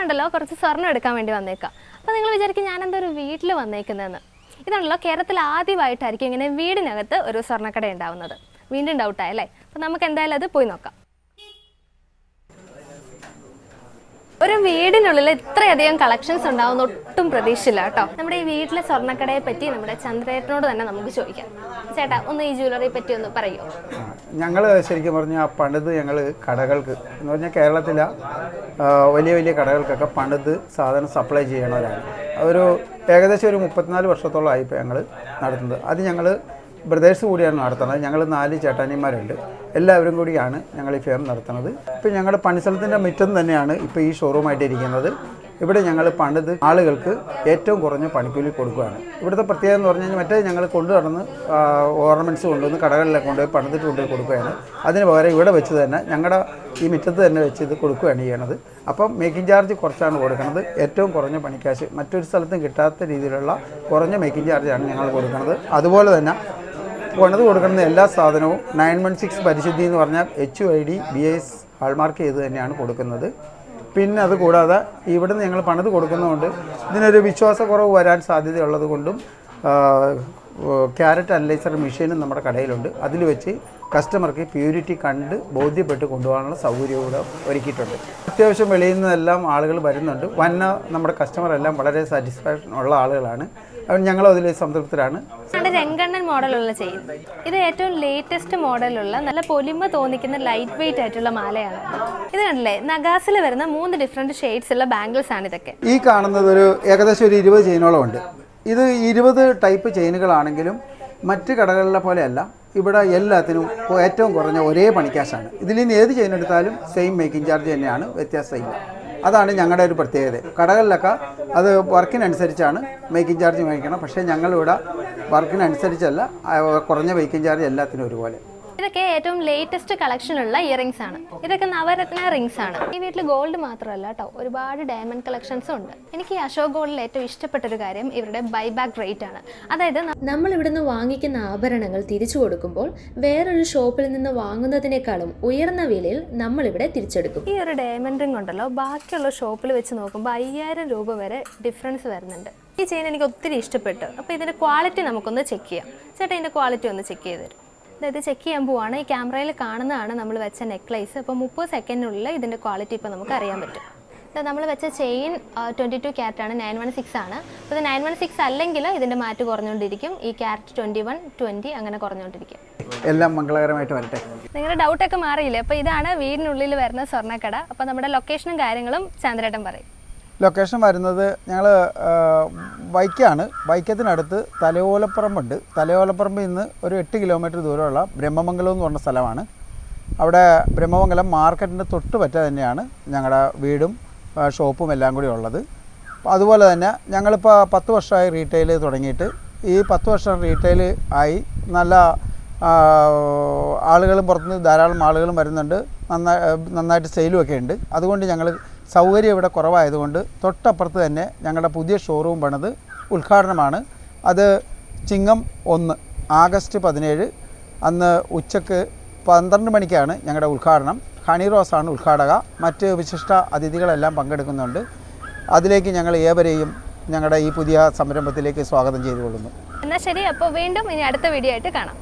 ഞാനുണ്ടല്ലോ കുറച്ച് സ്വർണം എടുക്കാൻ വേണ്ടി വന്നേക്കാം. അപ്പോൾ നിങ്ങൾ വിചാരിക്കും ഒരു വീട്ടിൽ വന്നേക്കുന്നതെന്ന് ഇതാണല്ലോ കേരളത്തിൽ ആദ്യമായിട്ടായിരിക്കും ഇങ്ങനെ വീടിനകത്ത് ഒരു സ്വർണക്കട ഉണ്ടാവുന്നത്. വീണ്ടും ഡൗട്ടായല്ലേ അപ്പോൾ നമുക്ക് എന്തായാലും അത് പോയി നോക്കാം. ഒരു വീടിനുള്ളിൽ ഇത്രയധികം കളക്ഷൻസ് ഉണ്ടാവുന്ന ഒട്ടും പ്രതീക്ഷയില്ല കേട്ടോ. നമ്മുടെ ഈ വീട്ടിലെ സ്വർണക്കടയെ പറ്റി നമ്മുടെ ചന്ദ്രേട്ടനോട് തന്നെ നമുക്ക് ചോദിക്കാം. ചേട്ടാ ഒന്ന് ഈ ജ്വല്ലറിയെ പറ്റി ഒന്ന് പറയോ? ഞങ്ങൾ ശരിക്കും പറഞ്ഞാൽ പണിത് ഞങ്ങൾ കടകൾക്ക് എന്ന് പറഞ്ഞാൽ കേരളത്തിലെ വലിയ വലിയ കടകൾക്കൊക്കെ പണിത് സാധനം സപ്ലൈ ചെയ്യണവരാണ്. ഒരു ഏകദേശം ഒരു മുപ്പത്തിനാല് വർഷത്തോളമായി ഇപ്പോൾ ഞങ്ങൾ നടത്തുന്നത്. അത് ഞങ്ങൾ ബ്രദേഴ്സ് കൂടിയാണ് നടത്തുന്നത്. ഞങ്ങൾ നാല് ചേട്ടാനിമാരുണ്ട്. എല്ലാവരും കൂടിയാണ് ഞങ്ങൾ ഈ ഫെയർ നടത്തുന്നത്. ഇപ്പം ഞങ്ങളുടെ പണിസ്ഥലത്തിന്റെ മുറ്റം തന്നെയാണ് ഇപ്പോൾ ഈ ഷോറൂമായിട്ട് ഇരിക്കുന്നത് ഇവിടെ ഞങ്ങൾ പണിത് ആളുകൾക്ക് ഏറ്റവും കുറഞ്ഞ പണിക്കൂലി കൊടുക്കുകയാണ്. ഇവിടുത്തെ പ്രത്യേകത എന്ന് പറഞ്ഞു കഴിഞ്ഞാൽ മറ്റേ ഞങ്ങൾ കൊണ്ടു നടന്ന് ഓർണമെന്റ്സ് കൊണ്ടുവന്ന് കടകളിലൊക്കെ കൊണ്ടുപോയി പണിതിട്ട് കൊണ്ടുപോയി കൊടുക്കുകയാണ്. അതിന് പകരം ഇവിടെ വെച്ച് തന്നെ ഞങ്ങളുടെ ഈ മുറ്റത്ത് തന്നെ വെച്ച് ഇത് കൊടുക്കുകയാണ് ചെയ്യണത്. അപ്പം മേക്കിംഗ് ചാർജ് കുറച്ചാണ് കൊടുക്കുന്നത് ഏറ്റവും കുറഞ്ഞ പണിക്കാശ് മറ്റൊരു സ്ഥലത്തും കിട്ടാത്ത രീതിയിലുള്ള കുറഞ്ഞ മേക്കിംഗ് ചാർജാണ് ഞങ്ങൾ കൊടുക്കുന്നത് അതുപോലെ തന്നെ പണിത് കൊടുക്കുന്ന എല്ലാ സാധനവും നയൻ വൺ സിക്സ് പരിശുദ്ധി എന്ന് പറഞ്ഞാൽ H I D B S hallmark ചെയ്ത് തന്നെയാണ് കൊടുക്കുന്നത്. പിന്നെ അത് കൂടാതെ ഇവിടുന്ന് ഞങ്ങൾ പണിത് കൊടുക്കുന്നതുകൊണ്ട് ഇതിനൊരു വിശ്വാസക്കുറവ് വരാൻ സാധ്യതയുള്ളത് കൊണ്ടും ക്യാരറ്റ് അനലൈസർ മെഷീനും നമ്മുടെ കടയിലുണ്ട്. അതിൽ വെച്ച് കസ്റ്റമർക്ക് പ്യൂരിറ്റി കണ്ട് ബോധ്യപ്പെട്ട് കൊണ്ടുപോകാനുള്ള സൗകര്യവും കൂടെ ഒരുക്കിയിട്ടുണ്ട്. അത്യാവശ്യം വെളിയിൽ നിന്നെല്ലാം ആളുകൾ വരുന്നുണ്ട്. വന്ന നമ്മുടെ കസ്റ്റമർ എല്ലാം വളരെ സാറ്റിസ്ഫാക്ഷൻ ഉള്ള ആളുകളാണ്. അവൻ ഞങ്ങളും അതിൽ സംതൃപ്തരാണ്. രംഗണ്ണൻ മോഡലുള്ള ചെയിൻ. ഇത് ഏറ്റവും ലേറ്റസ്റ്റ് മോഡലുള്ള നല്ല പൊലിമ തോന്നിക്കുന്ന ലൈറ്റ് വെയിറ്റ് ആയിട്ടുള്ള മാലയാണ്. ഇത് കണ്ടില്ലേ? നഗാസിൽ വരുന്ന മൂന്ന് ഡിഫറെന്റ് ഷെയ്ഡ്സ് ഉള്ള ബാംഗിൾസ് ആണ് ഇതൊക്കെ. ഈ കാണുന്നത് ഒരു ഏകദേശം ഒരു ഇരുപത് ചെയിനോളം ഉണ്ട്. ഇത് ഇരുപത് ടൈപ്പ് ചെയിനുകളാണെങ്കിലും മറ്റ് കടകളിലെ പോലെയല്ല ഇവിടെ എല്ലാത്തിനും ഏറ്റവും കുറഞ്ഞ ഒരേ പണിക്കാശാണ് ഇതിൽ നിന്ന് ഏത് ചെയിൻ എടുത്താലും സെയിം മേക്കിംഗ് ചാർജ് തന്നെയാണ് വ്യത്യാസമില്ല അതാണ് ഞങ്ങളുടെ ഒരു പ്രത്യേകത. കടകളിലൊക്കെ അത് വർക്കിനനുസരിച്ചാണ് മേക്കിംഗ് ചാർജ് മേടിക്കണം. പക്ഷേ ഞങ്ങളിവിടെ വർക്കിനനുസരിച്ചല്ല കുറഞ്ഞ മേക്കിംഗ് ചാർജ് എല്ലാത്തിനും ഒരുപോലെ. ഇതൊക്കെ ഏറ്റവും ലേറ്റസ്റ്റ് കളക്ഷനുള്ള ഇയറിംഗ്സ് ആണ്. ഇതൊക്കെ നവരത്ന റിംഗ്സ് ആണ്. ഈ വീട്ടിൽ ഗോൾഡ് മാത്രമല്ല കേട്ടോ ഒരുപാട് ഡയമണ്ട് കളക്ഷൻസും ഉണ്ട്. എനിക്ക് ഈ അശോക് ഗോൾഡിൽ ഏറ്റവും ഇഷ്ടപ്പെട്ട ഒരു കാര്യം ഇവരുടെ ബൈബാക്ക് റേറ്റ് ആണ്. അതായത് നമ്മൾ ഇവിടുന്ന് വാങ്ങിക്കുന്ന ആഭരണങ്ങൾ തിരിച്ചു കൊടുക്കുമ്പോൾ വേറൊരു ഷോപ്പിൽ നിന്ന് വാങ്ങുന്നതിനേക്കാളും ഉയർന്ന വിലയിൽ നമ്മൾ ഇവിടെ തിരിച്ചെടുക്കും. ഈ ഒരു ഡയമണ്ട് റിംഗ് ഉണ്ടല്ലോ ബാക്കിയുള്ള ഷോപ്പിൽ വെച്ച് നോക്കുമ്പോൾ അയ്യായിരം രൂപ വരെ ഡിഫറൻസ് വരുന്നുണ്ട്. ഈ ചെയിൻ എനിക്ക് ഒത്തിരി ഇഷ്ടപ്പെട്ടു. അപ്പോൾ ഇതിന്റെ ക്വാളിറ്റി നമുക്കൊന്ന് ചെക്ക് ചെയ്യാം. ചേട്ടാ ഇതിന്റെ ക്വാളിറ്റി ഒന്ന് ചെക്ക് ചെയ്ത് തരും. അതായത് ചെക്ക് ചെയ്യാൻ പോവാണ്. ഈ ക്യാമറയിൽ കാണുന്നതാണ് നമ്മൾ വെച്ച നെക്ലേസ് അപ്പോൾ മുപ്പത് സെക്കൻഡിനുള്ളിൽ ഇതിന്റെ ക്വാളിറ്റി ഇപ്പോൾ നമുക്ക് അറിയാൻ പറ്റും. അപ്പോൾ നമ്മൾ വെച്ച ചെയിൻ ട്വന്റി ടു ക്യാരറ്റ് ആണ് നയൻ വൺ സിക്സ് ആണ്. അപ്പോൾ ഇത് നയൻ വൺ സിക്സ് അല്ലെങ്കിൽ ഇതിന്റെ മാറ്റ് കുറഞ്ഞുകൊണ്ടിരിക്കും. ഈ ക്യാരറ്റ് ട്വന്റി വൺ ട്വന്റി അങ്ങനെ കുറഞ്ഞുകൊണ്ടിരിക്കും. എല്ലാം മംഗളകരമായിട്ട് വരട്ടെ. നിങ്ങളുടെ ഡൗട്ടൊക്കെ മാറിയില്ലേ? അപ്പോൾ ഇതാണ് വീടിനുള്ളിൽ വരുന്ന സ്വർണക്കട. അപ്പോൾ നമ്മുടെ ലൊക്കേഷനും കാര്യങ്ങളും ചന്ദ്രേട്ടൻ പറയും. ലൊക്കേഷൻ വരുന്നത് ഞങ്ങൾ വൈക്കാണ്. വൈക്കത്തിനടുത്ത് തലയോലപ്പറമ്പുണ്ട്. തലയോലപ്പറമ്പിൽ നിന്ന് ഒരു എട്ട് കിലോമീറ്റർ ദൂരമുള്ള ബ്രഹ്മമംഗലം എന്ന് പറഞ്ഞ സ്ഥലമാണ്. അവിടെ ബ്രഹ്മമംഗലം മാർക്കറ്റിന്റെ തൊട്ട് പറ്റ തന്നെയാണ് ഞങ്ങളുടെ വീടും ഷോപ്പും എല്ലാം കൂടി ഉള്ളത്. അതുപോലെ തന്നെ ഞങ്ങളിപ്പോൾ പത്ത് വർഷമായി റീറ്റെയിൽ തുടങ്ങിയിട്ട് ഈ പത്ത് വർഷം റീറ്റെയിൽ ആയി നല്ല ആളുകളും പുറത്തുനിന്ന് ധാരാളം ആളുകളും വരുന്നുണ്ട്. നന്നായി നന്നായിട്ട് സെയിലും ഒക്കെ ഉണ്ട്. അതുകൊണ്ട് ഞങ്ങൾ സൗകര്യം ഇവിടെ കുറവായതുകൊണ്ട് തൊട്ടപ്പുറത്ത് തന്നെ ഞങ്ങളുടെ പുതിയ ഷോറൂം പണിത് ഉദ്ഘാടനമാണ്. അത് ചിങ്ങം ഒന്ന് ആഗസ്റ്റ് പതിനേഴ് അന്ന് ഉച്ചയ്ക്ക് പന്ത്രണ്ട് മണിക്കാണ് ഞങ്ങളുടെ ഉദ്ഘാടനം. ഹണി റോസാണ് ഉദ്ഘാടക. മറ്റ് വിശിഷ്ട അതിഥികളെല്ലാം പങ്കെടുക്കുന്നുണ്ട്. അതിലേക്ക് ഞങ്ങൾ ഏവരെയും ഞങ്ങളുടെ ഈ പുതിയ സംരംഭത്തിലേക്ക് സ്വാഗതം ചെയ്തുകൊള്ളുന്നു. എന്നാൽ ശരി അപ്പോൾ വീണ്ടും ഇനി അടുത്ത വീഡിയോ ആയിട്ട് കാണാം.